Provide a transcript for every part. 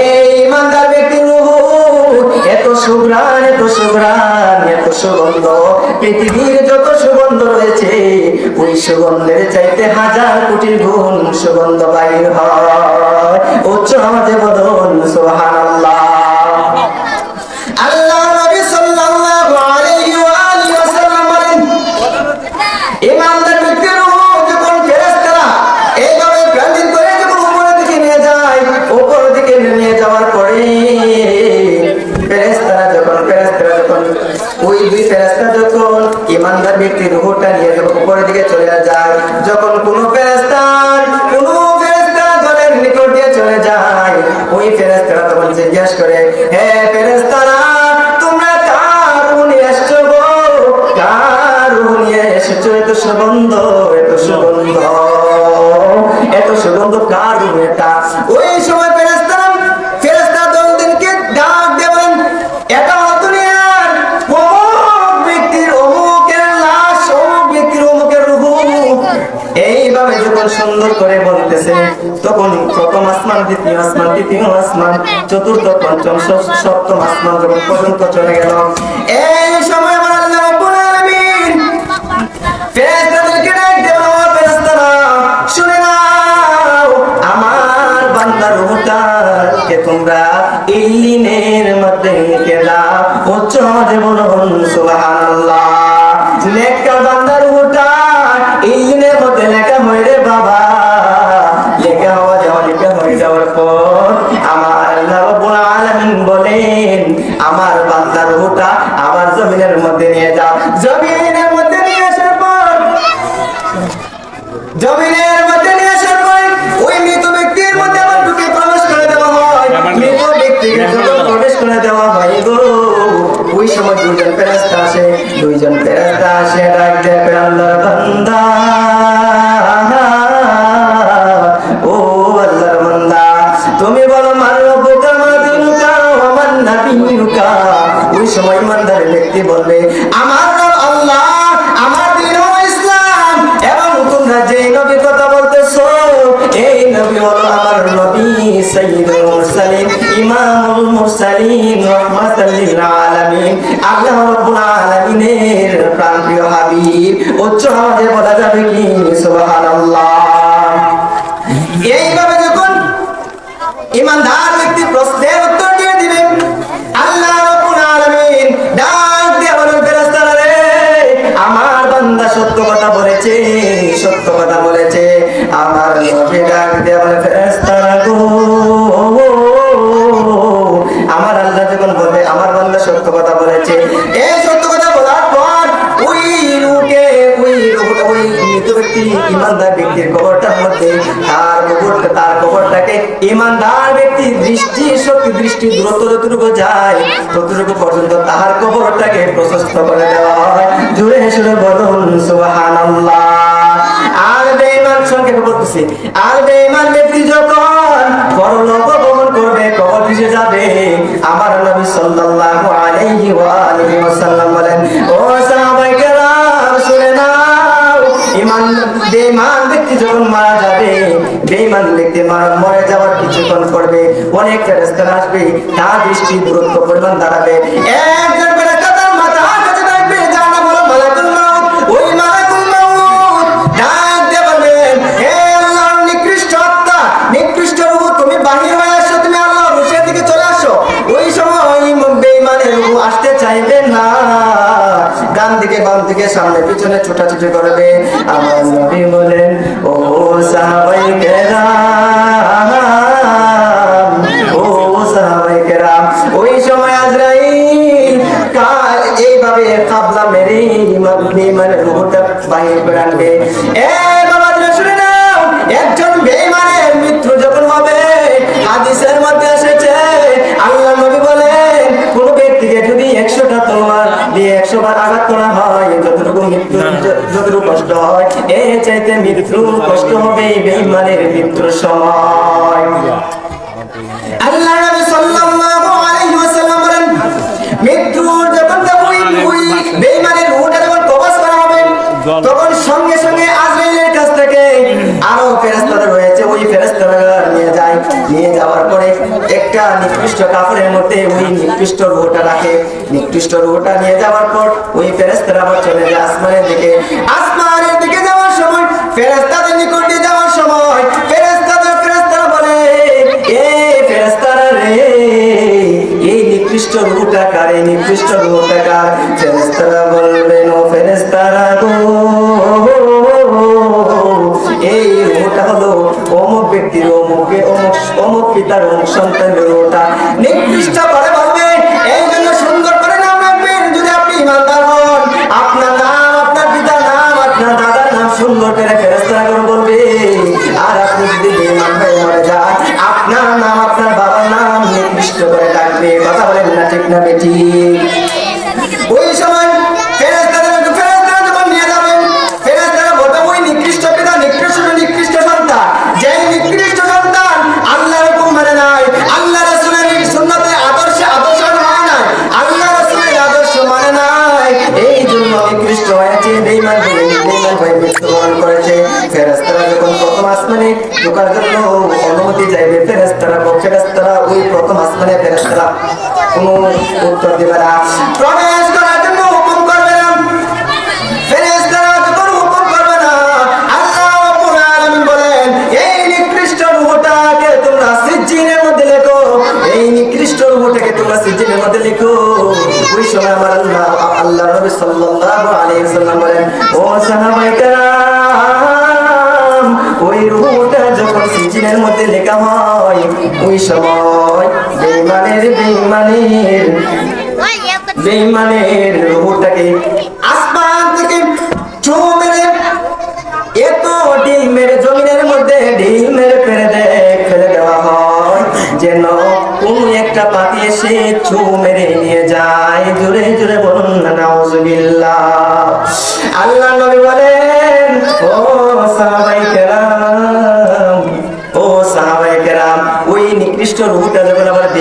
এই ইমানদার ব্যক্তির এত সুগ্রাণ এত সুগ্রাণ এত সুগন্ধ। পৃথিবীর যত সুগন্ধ রয়েছে, ওই সুগন্ধের চাইতে হাজার কোটি গুণ সুগন্ধ বাইর হয়। উচ্চ আমাদের বদন সোহান আল্লাহ ওই দুই ফেরাস্তা যখন ইমানদার ব্যক্তির রুহটা নিয়ে যখন উপরের দিকে চলে যায়, যখন কোনো ফেরাস্তার কোনো ফেরাস্তা দলের নিকট দিয়ে চলে যায়, ওই ফেরাস্তারা তখন জিজ্ঞেস করে, হে ফেরাস্তারা তোমরা কার নিয়ে এসছো গো? কার নিয়ে এসেছ এত সুগন্ধ? এইভাবে যখন সুন্দর করে বলতেছে, তখন প্রথম আসমান, দ্বিতীয় আসমান, তৃতীয় আসমান, চতুর্থ, পঞ্চম সপ্তম আসমান যখন পর্যন্ত চলে গেল। এই সময় আমার আল্লাহ রাব্বুল আলামিন যাওয়ার পর আমার আল্লাহ রাব্বুল আলামিন বলেন আমার বান্দার রূহটা আমার জমিনের মধ্যে নিয়ে যাও। জমিনের মধ্যে নিয়ে আসার পর জমিনের মধ্যে নিয়ে আসার পর ওই মৃত ব্যক্তির মধ্যে আবার ঢুকে প্রবেশ করে দেওয়া হয়। মৃত ব্যক্তিকে যখন প্রবেশ করে দেওয়া হয় গো। ওই সময় দুইজন ফেরেশতা আসে দুইজন ফেরেশতা আসে ডাক দেবে আল্লাহর বান্দা ব্যক্তি বলবে, আমার নাম আল্লাহ, আমার দিন ইসলাম। এবং তোমরা যে নবীর কথা বলতেছো, এই নবী হলো আমার নবী সাইয়্যিদুল মুরসালিন, ইমামুল মুরসালিন, রাহমাতাল লিল আলামিন। আল্লাহ রাব্বুল আলামিনের হাবিব, উচ্চ আওয়াজে বলা যাবে কি? সুবহানাল্লাহ। বান্দা সত্য কথা বলেছে, সত্য কথা বলেছে। আমার নবী ডাক দিয়ে বলে ফেরেশতারা গো। আমার আল্লাহ যখন বলবে, আমার বান্দা সত্য কথা বলেছে। এই সত্য কথা বলার পর ওই রুকে ওই ওই মৃত ব্যক্তি, ইমানদার ব্যক্তির কবরটার মধ্যে, তার কবরটা তার কবরটাকে ইমানদার দৃষ্টি শক্তি দৃষ্টি দূরত্ব যতটুকু যায়, ততটুকু পর্যন্ত তাহার কবরটাকে প্রশস্ত করে দেওয়া হয়। জুড়ে বলুন আর আর ব্যক্তি যখন পরলোক করবে, কবর দিশে যাবে, আমার নবী সাল্লাল্লাহু আলাইহি ওয়া ওয়াসাল্লাম বলেন, ও কেরাম, শুনে নাও ইমান বেঈমান ব্যক্তি যখন মারা বেঈমান ব্যক্তি মারা যাওয়ার কিছুক্ষণ পড়বে অনেক ফেরেশতা আসবে তার দৃষ্টি দূরত্ব পরিমাণ দাঁড়াবে সামনে পিছনে ছোটাছুটি করবে। আমার নবী বলেন, ও সাহাবাই কেরাম ও সাহাবাই কেরাম ওই সময় আজরাইল কা- এইভাবে কাবলা মেরে ইমাম বেঈমানের রূহটা বাহির করে আনবে যতটুকু কষ্ট হয়। চাইতে মৃত্যু কষ্ট হবে এই বেঈমানের মৃত্যুর সময়। সঙ্গে সঙ্গে আজরাইলের আরও ফেরেশতারা রয়েছে। ওই ফেরেশতারা নিয়ে যায়, নিয়ে যাওয়ার পরে একটা নিকৃষ্ট কাপড়ের মধ্যে ওই নিকৃষ্ট রুহটা রাখে। নিকৃষ্ট রুহটা নিয়ে যাওয়ার পর ওই ফেরেস্তারা আবার চলে যায় আসমানের দিকে। আসমানের দিকে যাওয়ার সময় ফেরেস্তাদের নিকটে যাওয়ার সময় ফেরেস্তাদের ফেরেস্তারা বলে, এ ফেরেস্তারা রে, এই নিকৃষ্ট রুহটা কার? এই নিকৃষ্ট রুহটা কার? ফেরেস্তারা অমুকে অমুক অমুক পিতার অমুক সন্তানের রুহটা নিকৃষ্ট করে বলবে এই জন্য সুন্দর করে নাম রাখবেন, যদি আপনি ইমানদার হন। আপনার নাম, আপনার পিতার নাম, আপনার দাদার নাম সুন্দর করে ফেরেস্তারা করে বলবে আর আপনি যদি বেঈমান হয়ে মরে যান, আপনার নাম, আপনার বাবার নাম নির্দিষ্ট করে ডাকবে। কথা বলেন না ঠিক না বেটি কোনো উত্তর দেবে না প্রবেশ করার জন্য হুকুম করবে না ফেরেশতারা যখন হুকুম করবে না আল্লাহ রাব্বুল বলেন এই নিকৃষ্ট রূহটাকে তোমরা সিজ্জিনের মধ্যে লেখো এই নিকৃষ্ট রূহটাকে তোমরা সিজ্জিনের মধ্যে লেখো ওই সময় আমার আল্লাহ আল্লাহ নবী সাল্লাল্লাহু আলাইহি ওয়াসাল্লাম বলেন ও সাহাবায়ে কেরাম ওই রূহটা যখন সিজ্জিনের মধ্যে লেখা হয়, ওই সময় বেঈমানের বেঈমানের বেঈমানের রূহটাকে আসমান থেকে ছু এত ডিল মেরে জমিনের মধ্যে ডিল মেরে ফেলে দেয় ফেলে দেওয়া হয়। যেন কোন একটা পাখি এসে ছু মেরে নিয়ে যায়। জোরে জোরে বলুন না নাউজুবিল্লাহ। আল্লাহ নবী বলেন, ও সাহাবাই কেরাম, ও সাহাবাই কেরাম, ওই নিকৃষ্ট রূহটা যখন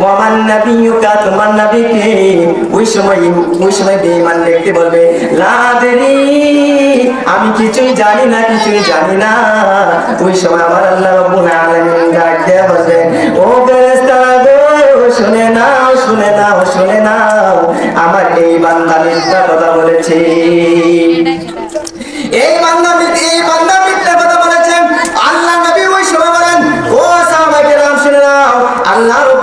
ওয়ামান নাবিয়ুকা, তোমার নবীকে ওই সময় ওই সময় বেঈমান ব্যক্তি বলবে, লা আমি কিছুই জানি না, কিছুই জানি না। ওই সময় আমার আল্লাহ রাব্বুল আলামিন ডাক দিয়ে বলবে, ও ফেরেশতারা গো, শুনে নাও শুনে নাও শুনে নাও, আমার এই বান্দা মিথ্যা কথা বলেছে। এই বান্দা এই বান্দা মিথ্যা কথা বলেছে। আল্লাহ নবী ওই সময় বলেন, ও সাহাবায়ে কেরাম, শুনে নাও, আল্লাহ রাব্বুল আলামিন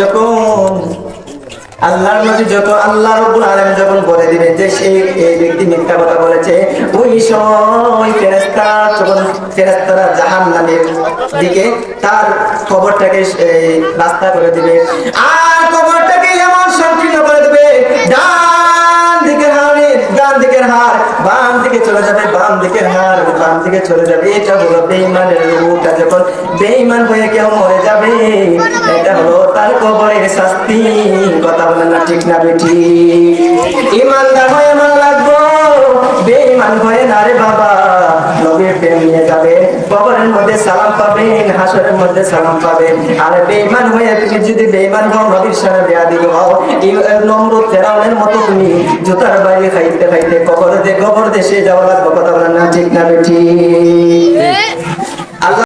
যখন আল্লাহর নবী যত আল্লাহ রাব্বুল আলামিন যখন বলে দিবেন যে সে এই ব্যক্তি মিথ্যা কথা বলেছে, ওই সময় ফেরেশতা যখন ফেরেশতারা জাহান্নামের দিকে তার কবরটাকে রাস্তা করে দিবে, আর কবরটাকে এমন সংকীর্ণ করে দিবে, ডান ডান দিকের হার, বাম দিকে চলে যাবে, বাম দিকের হার, বাম দিকে চলে যাবে। এটা হলো বেঈমানের রূপটা যখন বেঈমান হয়ে কেউ মরে যাবে, এটা হলো তার কবরের শাস্তি। কথা বলে না ঠিক না বেটি ইমানদার হয়ে বেঈমান হয়ে না রে বাবা। নবীর প্রেম নিয়ে যাবে, কবরের মধ্যে সালাম পাবেন হাসরের মধ্যে সালাম পাবেন আর বেঈমান হয়ে তুমি যদি বেঈমান হও, নবীর সামনে বেয়াদি হও এই নম্রত ফেরাউনের মতো তুমি জুতার বাইরে খাইতে খাইতে কবর কবর দেশে যাওয়া লাগবে। কথা বলেন না ঠিক না বেটি